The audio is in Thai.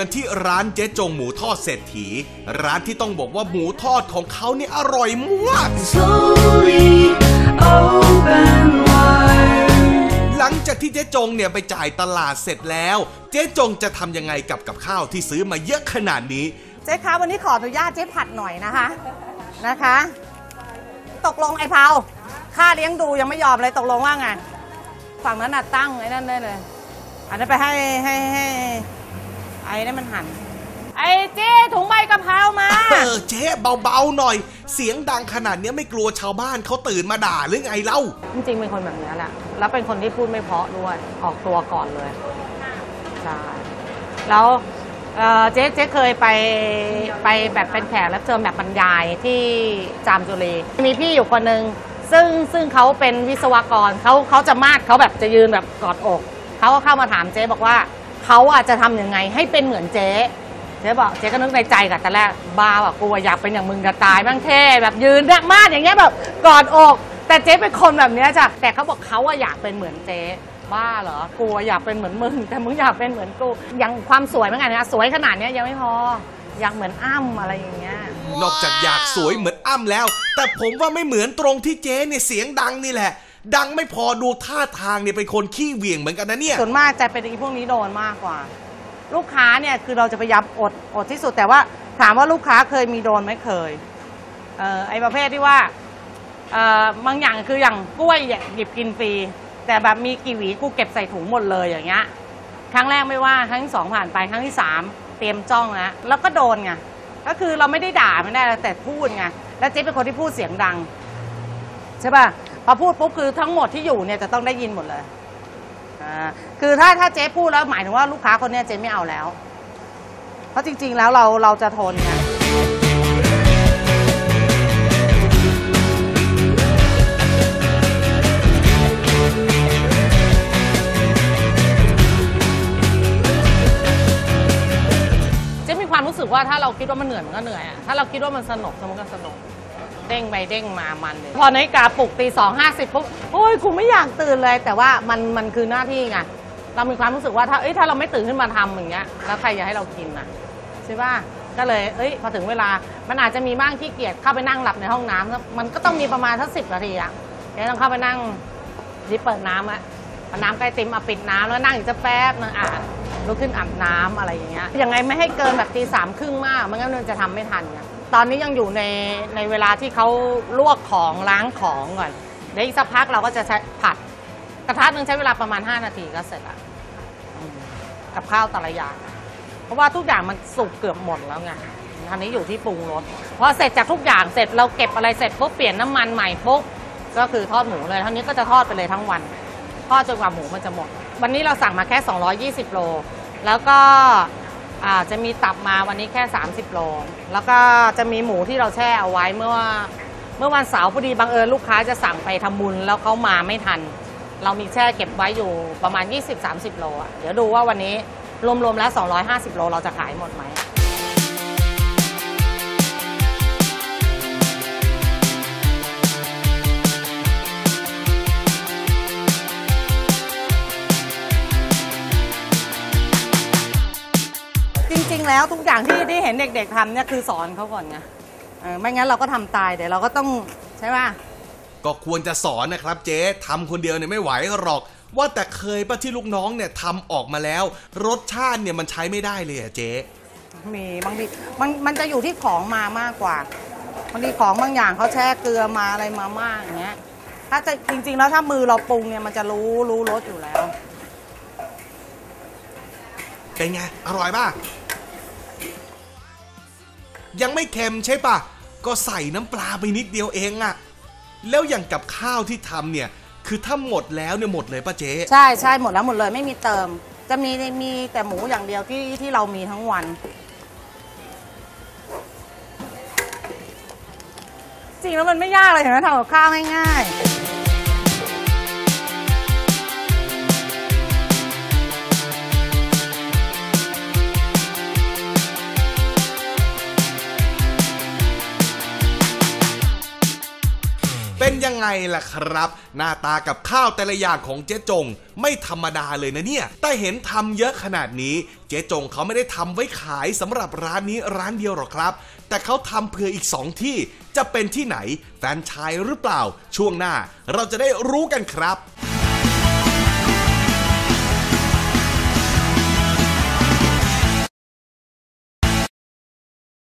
คงอยู่กันที่ร้านเจ๊จงหมูทอดเศรษฐี ร้านที่ต้องบอกว่าหมูทอดของเขาเนี่ยอร่อยมาก Slowly open wide. หลังจากที่เจ๊จงเนี่ยไปจ่ายตลาดเสร็จแล้ว เจ๊จงจะทำยังไงกับกับข้าวที่ซื้อมาเยอะขนาดนี้ เจ๊คะวันนี้ขออนุญาตเจ๊ผัดหน่อยนะคะนะคะ ตกลงไอ้เผาค่าเลี้ยงดูยังไม่ยอมเลยตกลงว่าไง ฝั่งนั้นน่ะตั้งไอ้นั่นได้เลย อันนั้นไปให้ให้ให้ ไอ้นั่นมันหัน ไอ้เจ๊ถุงใบกะเพรามา เออเจ๊เบาๆหน่อย เสียงดังขนาดเนี้ยไม่กลัวชาวบ้านเขาตื่นมาด่าหรือไงเล่า จริงๆเป็นคนแบบนี้แหละ แล้วเป็นคนที่พูดไม่เพราะด้วย ออกตัวก่อนเลย ใช่ แล้วเอ่อเจ๊เจ๊เคยไปไปแบบเป็นแขกรับเชิญแบบบรรยายที่จามจุรีมีพี่อยู่คนหนึ่งซึ่งซึ่งเขาเป็นวิศวกรเขาเขาจะมาดเขาแบบจะยืนแบบกอดอก เขาก็เข้ามาถามเจ๊บอกว่า เขาอาจจะทำยังไงให้เป็นเหมือนเจ๊เจ๊บอกเจ๊ก็นึกในใจกับแต่แรกบ้าว่ะกูอะอยากเป็นอย่างมึงจะตายบ้างเท่แบบยืนมากอย่างเงี้ยแบบกอดอก แต่เจ๊เป็นคนแบบเนี้ยจ้ะแต่เขาบอกเขาอะอยากเป็นเหมือนเจ๊บ้าเหรอกูอะอยากเป็นเหมือนมึง แต่มึงอยากเป็นเหมือนกูอย่างความสวยเหมือนกันนะสวยขนาดเนี้ยยังไม่พออยากเหมือนอ้ำอะไรอย่างเงี้ยนอกจากอยากสวยเหมือนอ้ำแล้ว แต่ผมว่าไม่เหมือนตรงที่เจ๊เนี่ยเสียงดังนี่แหละ ดังไม่พอดูท่าทางเนี่ยเป็นคนขี้เหวี่ยงเหมือนกันนะเนี่ย ส่วนมากจะเป็นไอีพวกนี้โดนมากกว่า ลูกค้าเนี่ยคือเราจะพยายามอดอดที่สุดแต่ว่าถามว่าลูกค้าเคยมีโดนไหมเคยเออไอประเภทที่ว่าเออบางอย่างคืออย่างกล้วยเนี่ยหยิบกินฟรีแต่แบบมีกี่หวีกูเก็บใส่ถุงหมดเลยอย่างเงี้ยครั้งแรกไม่ว่าครั้งที่สองผ่านไปครั้งที่สามเตรียมจ้องแล้วแล้วก็โดนไงก็คือเราไม่ได้ด่าไม่ได้แต่พูดไงแล้วเจ๊เป็นคนที่พูดเสียงดัง ใช่ป่ะ พอพูดปุ๊บคือทั้งหมดที่อยู่เนี่ยจะต้องได้ยินหมดเลยอ่าคือถ้าถ้าเจ๊พูดแล้วหมายถึงว่าลูกค้าคนเนี้ยเจ๊ไม่เอาแล้ว เพราะจริง ๆ แล้วเราเราจะทนไงเจ๊มีความรู้สึกว่าถ้าเราคิดว่ามันเหนื่อยมันก็เหนื่อยอะถ้าเราคิดว่ามันสนุกมันก็สนุก เด้งไปเด้งมามันเลยพอนาฬิกาปลุกตีสองห้าสิบปุ๊บโอ้ยกูไม่อยากตื่นเลย แต่ว่ามันมันคือหน้าที่ไงเรามีความรู้สึกว่าถ้าเอ้ยถ้าเราไม่ตื่นขึ้นมาทำอย่างเงี้ยแล้วใครจะให้เรากินอะใช่ป่ะก็เลยเอ้ยพอถึงเวลามันอาจจะมีบ้างที่เกียจเข้าไปนั่งหลับในห้องน้ำแล้วมันก็ต้องมีประมาณสักสิบนาทีอะเดี๋ยวต้องเข้าไปนั่งรีบเปิดน้ำอะเอน้ำใกล้ติมเอาปิดน้ำแล้วนั่งอีกสักแป๊บนึงอะลุกขึ้นอาบน้ำอะไรอย่างเงี้ยยังไงไม่ให้เกินแบบตีสามครึ่งมากไม่งั้นมันจะทำไม่ทันไง ตอนนี้ยังอยู่ในในเวลาที่เขาลวกของล้างของก่อนเดี๋ยวอีกสักพักเราก็จะใช้ผัด กระทะหนึ่งใช้เวลาประมาณ 5 นาทีก็เสร็จละอืมกับข้าวแต่ละอย่างเพราะว่าทุกอย่างมันสุกเกือบหมดแล้วไงทีนี้อยู่ที่ปรุงรสพอเสร็จจากทุกอย่างเสร็จเราเก็บอะไรเสร็จปุ๊บเปลี่ยนน้ำมันใหม่ปุ๊บก็คือทอดหมูเลยเท่านี้ก็จะทอดไปเลยทั้งวัน ทอดจนกว่าหมูมันจะหมด วันนี้เราสั่งมาแค่ 220 โล แล้วก็ อ่าจะมีตับมาวันนี้แค่ 30 โล แล้วก็จะมีหมูที่เราแช่เอาไว้เมื่อเมื่อวันเสาร์พอดีบังเอิญลูกค้าจะสั่งไปทำบุญแล้วเขามาไม่ทัน เรามีแช่เก็บไว้อยู่ประมาณ 20-30 โลอะเดี๋ยวดูว่าวันนี้รวมๆแล้ว 250 โลเราจะขายหมดไหม ริง ๆ แล้วทุกอย่างที่ที่เห็นเด็ก ๆทำเนี่ยคือสอนเขาก่อนไงเออไม่งั้นเราก็ทำตายเดี๋ยวเราก็ต้องใช่ไหมก็ควรจะสอนนะครับเจ๊ทำคนเดียวเนี่ยไม่ไหวหรอก ว่าแต่เคยปะที่ลูกน้องเนี่ยทำออกมาแล้ว รสชาติเนี่ยมันใช้ไม่ได้เลยอะเจ๊มีบางทีมันมันจะอยู่ที่ของมามากกว่าบางทีของบางอย่างเขาแช่เกลือมาอะไรมามากอย่างเงี้ย ถ้าจะจริง ๆ แล้วถ้ามือเราปรุงเนี่ยมันจะรู้รู้รสอยู่แล้ว เป็นไง อร่อยป่ะ ยังไม่เค็มใช่ปะก็ใส่น้ำปลาไปนิดเดียวเองอะแล้วอย่างกับข้าวที่ทำเนี่ย คือถ้าหมดแล้วเนี่ยหมดเลยป่ะเจ๊ใช่ใช่หมดแล้วหมดเลยไม่มีเติม จะมีมีแต่หมูอย่างเดียวที่ที่เรามีทั้งวัน จริงแล้วมันไม่ยากเลยเห็นไหมทำกับข้าวง่ายๆ ล่ะครับ หน้าตากับข้าวแต่ละอย่างของเจ๊จง ไม่ธรรมดาเลยนะเนี่ย แต่เห็นทำเยอะขนาดนี้ เจ๊จงเขาไม่ได้ทำไว้ขายสำหรับร้านนี้ร้านเดียวหรอกครับ แต่เขาทำเผื่ออีกสองที่จะเป็นที่ไหน แฟรนไชายหรือเปล่า ช่วงหน้าเราจะได้รู้กันครับ